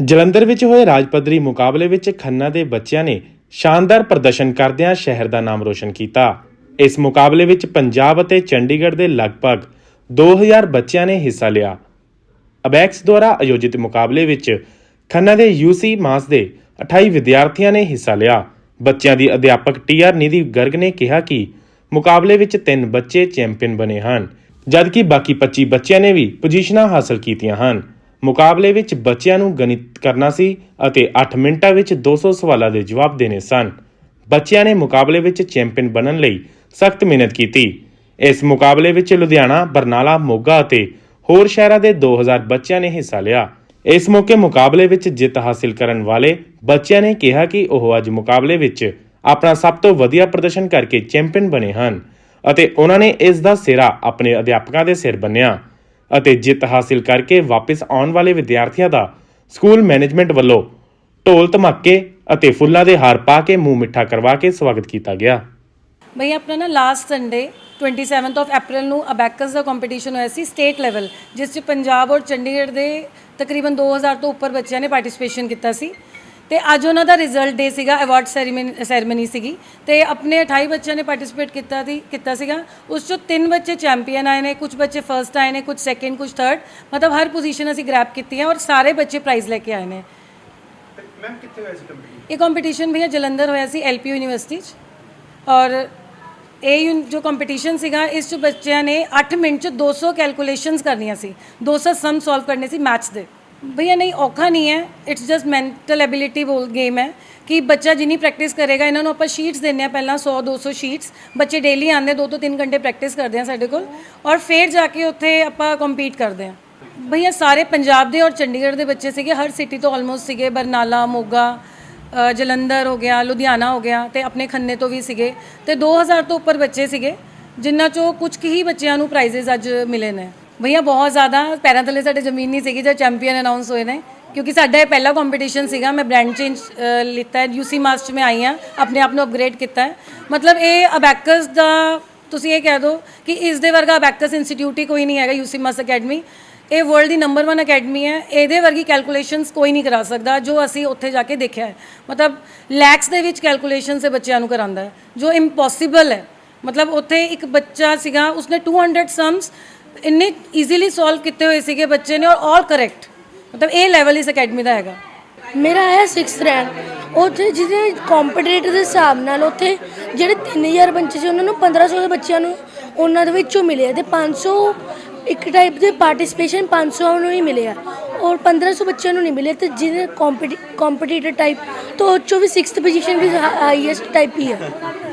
ਜਲੰਧਰ ਵਿੱਚ ਹੋਏ ਰਾਜ ਪੱਧਰੀ ਮੁਕਾਬਲੇ ਵਿੱਚ ਖੰਨਾ ਦੇ ਬੱਚਿਆਂ ਨੇ ਸ਼ਾਨਦਾਰ ਪ੍ਰਦਰਸ਼ਨ ਕਰਦਿਆਂ ਸ਼ਹਿਰ ਦਾ ਨਾਮ ਰੋਸ਼ਨ ਕੀਤਾ। ਇਸ ਮੁਕਾਬਲੇ ਵਿੱਚ ਪੰਜਾਬ ਅਤੇ ਚੰਡੀਗੜ੍ਹ ਦੇ ਲਗਭਗ 2000 ਬੱਚਿਆਂ ਨੇ ਹਿੱਸਾ ਲਿਆ। ਅਬੈਕਸ ਦੁਆਰਾ ਆਯੋਜਿਤ ਮੁਕਾਬਲੇ ਵਿੱਚ ਖੰਨਾ ਦੇ ਯੂਸੀ ਮਾਸ ਦੇ 28 ਵਿਦਿਆਰਥੀਆਂ ਨੇ ਹਿੱਸਾ ਲਿਆ। ਬੱਚਿਆਂ ਦੀ ਅਧਿਆਪਕ ਟੀਆਰ ਨਿਧੀ ਗਰਗ ਨੇ ਕਿਹਾ ਕਿ ਮੁਕਾਬਲੇ ਵਿੱਚ ਤਿੰਨ ਬੱਚੇ ਚੈਂਪੀਅਨ ਬਣੇ ਹਨ, ਜਦਕਿ ਬਾਕੀ 25 ਬੱਚਿਆਂ ਨੇ ਵੀ ਪੋਜੀਸ਼ਨਾਂ ਹਾਸਲ ਕੀਤੀਆਂ ਹਨ। ਮੁਕਾਬਲੇ ਵਿੱਚ ਬੱਚਿਆਂ ਨੂੰ ਗਣਿਤ ਕਰਨਾ ਸੀ ਅਤੇ 8 ਮਿੰਟਾਂ ਵਿੱਚ 200 ਸਵਾਲਾਂ ਦੇ ਜਵਾਬ ਦੇਣੇ ਸਨ। ਬੱਚਿਆਂ ਨੇ ਮੁਕਾਬਲੇ ਵਿੱਚ ਚੈਂਪੀਅਨ ਬਣਨ ਲਈ ਸਖਤ ਮਿਹਨਤ ਕੀਤੀ। ਇਸ ਮੁਕਾਬਲੇ ਵਿੱਚ ਲੁਧਿਆਣਾ, ਬਰਨਾਲਾ, ਮੋਗਾ ਅਤੇ ਹੋਰ ਸ਼ਹਿਰਾਂ ਦੇ 2000 ਬੱਚਿਆਂ ਨੇ ਹਿੱਸਾ ਲਿਆ। ਇਸ ਮੌਕੇ ਮੁਕਾਬਲੇ ਵਿੱਚ ਜਿੱਤ ਹਾਸਲ ਕਰਨ ਵਾਲੇ ਬੱਚਿਆਂ ਨੇ ਕਿਹਾ ਕਿ ਉਹ ਅੱਜ ਮੁਕਾਬਲੇ ਵਿੱਚ ਆਪਣਾ ਸਭ ਤੋਂ ਵਧੀਆ ਪ੍ਰਦਰਸ਼ਨ ਕਰਕੇ ਚੈਂਪੀਅਨ ਬਣੇ ਹਨ ਅਤੇ ਉਹਨਾਂ ਨੇ ਇਸ ਦਾ ਸਿਰਾ ਆਪਣੇ ਅਧਿਆਪਕਾਂ ਦੇ ਸਿਰ ਬੰਨਿਆ। ਅਤੇ ਜਿੱਤ ਹਾਸਲ ਕਰਕੇ ਵਾਪਸ ਆਉਣ ਵਾਲੇ ਵਿਦਿਆਰਥੀਆਂ ਦਾ ਸਕੂਲ ਮੈਨੇਜਮੈਂਟ ਵੱਲੋਂ ਢੋਲ ਧਮਾਕੇ ਅਤੇ ਫੁੱਲਾਂ ਦੇ ਹਾਰ ਪਾ ਕੇ ਮੂੰਹ ਮਿੱਠਾ ਕਰਵਾ ਕੇ ਸਵਾਗਤ ਕੀਤਾ ਗਿਆ। ਭਈ ਆਪਣਾ ਨਾ last Sunday 27th of April ਨੂੰ ਅਬੈਕਸ ਦਾ ਕੰਪੀਟੀਸ਼ਨ ਹੋਇਆ ਸੀ ਸਟੇਟ ਲੈਵਲ ਜਿਸ 'ਚ ਪੰਜਾਬ ਔਰ ਚੰਡੀਗੜ੍ਹ ਦੇ ਤਕਰੀਬਨ 2000 ਤੋਂ ਉੱਪਰ ਬੱਚਿਆਂ ਨੇ ਪਾਰਟਿਸਿਪੇਸ਼ਨ ਕੀਤਾ ਸੀ। ਤੇ ਅੱਜ ਉਹਨਾਂ ਦਾ ਰਿਜ਼ਲਟ ਡੇ ਸੀਗਾ ਅਵਾਰਡ ਸੈਰੀਮਨੀ ਸੀਗੀ। ਤੇ ਆਪਣੇ 28 ਬੱਚਿਆਂ ਨੇ ਪਾਰਟਿਸਿਪੇਟ ਕੀਤਾ ਸੀ ਕੀਤਾ ਸੀਗਾ। ਉਸ 'ਚੋਂ ਤਿੰਨ ਬੱਚੇ ਚੈਂਪੀਅਨ ਆਏ ਨੇ ਕੁਝ ਬੱਚੇ ਫਰਸਟ ਆਏ ਨੇ ਕੁਝ ਸੈਕਿੰਡ ਕੁਝ ਥਰਡ ਮਤਲਬ ਹਰ ਪੋਜੀਸ਼ਨ ਅਸੀਂ ਗ੍ਰੈਬ ਕੀਤੀ ਹੈ ਔਰ ਸਾਰੇ ਬੱਚੇ ਪ੍ਰਾਈਜ਼ ਲੈ ਕੇ ਆਏ ਨੇ। ਮੈਮ ਕਿੱਥੇ ਹੋਇਆ ਸੀ ਕੰਪੀਟੀਸ਼ਨ ਇਹ ਕੰਪੀਟੀਸ਼ਨ ਭਈਆ ਜਲੰਧਰ ਹੋਇਆ ਸੀ ਐਲਪੀ ਯੂਨੀਵਰਸਿਟੀ 'ਚ। ਔਰ ਇਹ ਜੋ ਕੰਪੀਟੀਸ਼ਨ ਸੀਗਾ ਇਸ 'ਚ ਬੱਚਿਆਂ ਨੇ 8 ਮਿੰਟ 'ਚ 200 ਕੈਲਕੂਲੇਸ਼ਨਸ ਕਰਨੀਆਂ ਸੀ। 200 ਸਮ ਸੋਲਵ ਕਰਨੇ ਸੀ ਮੈਥਸ ਦੇ। ਭਈਆ, ਨਹੀਂ, ਔਖਾ ਨਹੀਂ ਹੈ। ਇਟਸ ਜਸਟ ਮੈਂਟਲ ਐਬਿਲਿਟੀ ਬੋਲ ਗੇਮ ਹੈ ਕਿ ਬੱਚਾ ਜਿੰਨੀ ਪ੍ਰੈਕਟਿਸ ਕਰੇਗਾ, ਇਹਨਾਂ ਨੂੰ ਆਪਾਂ ਸ਼ੀਟਸ ਦਿੰਨੇ ਆ ਪਹਿਲਾਂ 100 200 ਸ਼ੀਟਸ ਬੱਚੇ ਡੇਲੀ ਆਉਂਦੇ, ਦੋ ਤੋਂ ਤਿੰਨ ਘੰਟੇ ਪ੍ਰੈਕਟਿਸ ਕਰਦੇ ਆ ਸਾਡੇ ਕੋਲ। ਔਰ ਫਿਰ ਜਾ ਕੇ ਉੱਥੇ ਆਪਾਂ ਕੰਪੀਟ ਕਰਦੇ ਆ ਭਈਆ, ਸਾਰੇ ਪੰਜਾਬ ਦੇ ਔਰ ਚੰਡੀਗੜ੍ਹ ਦੇ ਬੱਚੇ ਸੀਗੇ, ਹਰ ਸਿਟੀ ਤੋਂ ਆਲਮੋਸਟ ਸੀਗੇ, ਬਰਨਾਲਾ, ਮੋਗਾ ਜਲੰਧਰ ਹੋ ਗਿਆ, ਲੁਧਿਆਣਾ ਹੋ ਗਿਆ ਤੇ ਆਪਣੇ ਖੰਨੇ ਤੋਂ ਵੀ ਸੀਗੇ। ਤੇ 2000 ਤੋਂ ਉੱਪਰ ਬੱਚੇ ਸੀਗੇ ਜਿਨ੍ਹਾਂ ਚੋਂ ਕੁਝ ਕੁ ਹੀ ਬੱਚਿਆਂ ਨੂੰ ਪ੍ਰਾਈਜ਼ਸ ਅੱਜ ਮਿਲੇ ਨੇ। ਭਈਆ, ਬਹੁਤ ਜ਼ਿਆਦਾ ਪੈਰਾਂ ਥੱਲੇ ਸਾਡੇ ਜ਼ਮੀਨ ਨਹੀਂ ਸੀਗੀ ਜਦ ਚੈਂਪੀਅਨ ਅਨਾਉਂਸ ਹੋਏ ਨੇ। ਕਿਉਂਕਿ ਸਾਡਾ ਇਹ ਪਹਿਲਾ ਕੰਪੀਟੀਸ਼ਨ ਸੀਗਾ, ਮੈਂ ਬ੍ਰਾਂਡ ਚੇਂਜ ਲਿੱਤਾ ਹੈ ਯੂਸੀ ਮਾਸ 'ਚ ਮੈਂ ਆਈ ਹਾਂ, ਆਪਣੇ ਆਪ ਨੂੰ ਅਪਗ੍ਰੇਡ ਕੀਤਾ ਹੈ। ਮਤਲਬ ਇਹ ਅਬੈਕਸ ਦਾ, ਤੁਸੀਂ ਇਹ ਕਹਿ ਦਿਓ ਕਿ ਇਸ ਦੇ ਵਰਗਾ ਅਬੈਕਸ ਇੰਸਟੀਚਿਊਟ ਹੀ ਕੋਈ ਨਹੀਂ ਹੈਗਾ ਯੂਸੀ ਮਾਸ ਅਕੈਡਮੀ ਇਹ ਵਰਲਡ ਦੀ ਨੰਬਰ 1 ਅਕੈਡਮੀ ਹੈ, ਇਹਦੇ ਵਰਗੀ ਕੈਲਕੂਲੇਸ਼ਨਸ ਕੋਈ ਨਹੀਂ ਕਰਾ ਸਕਦਾ, ਜੋ ਅਸੀਂ ਉੱਥੇ ਜਾ ਕੇ ਦੇਖਿਆ ਹੈ। ਮਤਲਬ ਲੈਕਸ ਦੇ ਵਿੱਚ ਕੈਲਕੂਲੇਸ਼ਨ ਸੇ ਬੱਚਿਆਂ ਨੂੰ ਕਰਾਂਦਾ ਹੈ, ਜੋ ਇੰਪੋਸੀਬਲ ਹੈ। ਮਤਲਬ ਉੱਥੇ ਇੱਕ ਬੱਚਾ ਸੀਗਾ, ਉਸਨੇ 200 ਸਮਸ ਇੰਨੇ ਈਜ਼ੀਲੀ ਸੋਲਵ ਕੀਤੇ ਹੋਏ ਸੀਗੇ ਬੱਚੇ ਨੇ ਔਰ ਆਲ ਕਰੈਕਟ ਮਤਲਬ ਇਹ ਲੈਵਲ ਇਸ ਅਕੈਡਮੀ ਦਾ ਹੈਗਾ। ਮੇਰਾ ਹੈ 6th ਰੈਂਕ ਉੱਥੇ ਜਿਹਦੇ ਕੰਪੀਟੀਟਰ ਦੇ ਹਿਸਾਬ ਨਾਲ ਉੱਥੇ ਜਿਹੜੇ 3000 ਬੱਚੇ ਸੀ, ਉਹਨਾਂ ਨੂੰ 1500 ਦੇ ਬੱਚਿਆਂ ਨੂੰ ਉਹਨਾਂ ਦੇ ਵਿੱਚੋਂ ਮਿਲੇ ਤੇ 500 ਇੱਕ ਟਾਈਪ ਦੇ ਪਾਰਟਿਸਿਪੇਸ਼ਨ 500 ਨੂੰ ਹੀ ਮਿਲੇ ਆ ਔਰ 1500 ਬੱਚਿਆਂ ਨੂੰ ਨਹੀਂ ਮਿਲੇ ਤੇ ਜਿਹਦੇ ਕੰਪੀਟੀਟਰ ਟਾਈਪ ਤੋਂ ਉਹ 'ਚੋਂ ਵੀ 6th ਪੋਜੀਸ਼ਨ ਵੀ ਹਾਈਐਸਟ ਟਾਈਪ ਹੀ ਹੈ